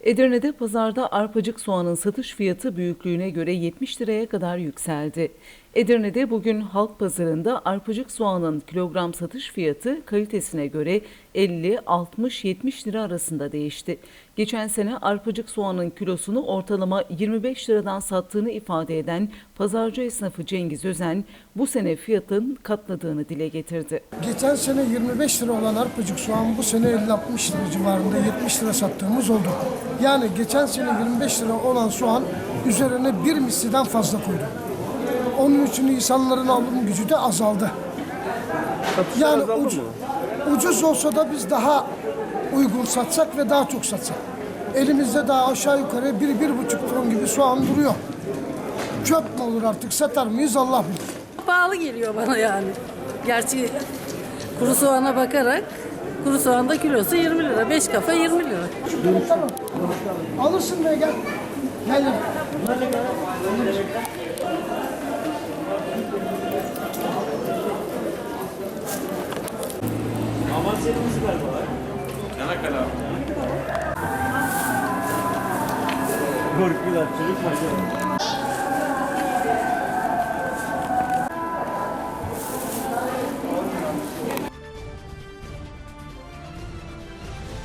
Edirne'de pazarda arpacık soğanın satış fiyatı büyüklüğüne göre 70 liraya kadar yükseldi. Edirne'de bugün halk pazarında arpacık soğanın kilogram satış fiyatı kalitesine göre 50, 60, 70 lira arasında değişti. Geçen sene arpacık soğanın kilosunu ortalama 25 liradan sattığını ifade eden pazarcı esnafı Cengiz Özen bu sene fiyatın katladığını dile getirdi. Geçen sene 25 lira olan arpacık soğan bu sene 50-60 lira civarında 70 lira sattığımız oldu. Yani geçen sene 25 lira olan soğan üzerine bir misliden fazla koydu. Onun için insanların alım gücü de azaldı. yani ucu- ucuz olsa da biz daha uygun satsak ve daha çok satsak. Elimizde daha aşağı yukarı bir, bir buçuk ton gibi soğan duruyor. Çöp mü olur artık satar mıyız Allah bilir. pahalı geliyor bana yani. Gerçi kuru soğana bakarak kuru soğan da kilosu 20 lira. 5 kafa 20 lira. Tamam. Alırsın be gel. Gel. Korkular çocuk maşallah.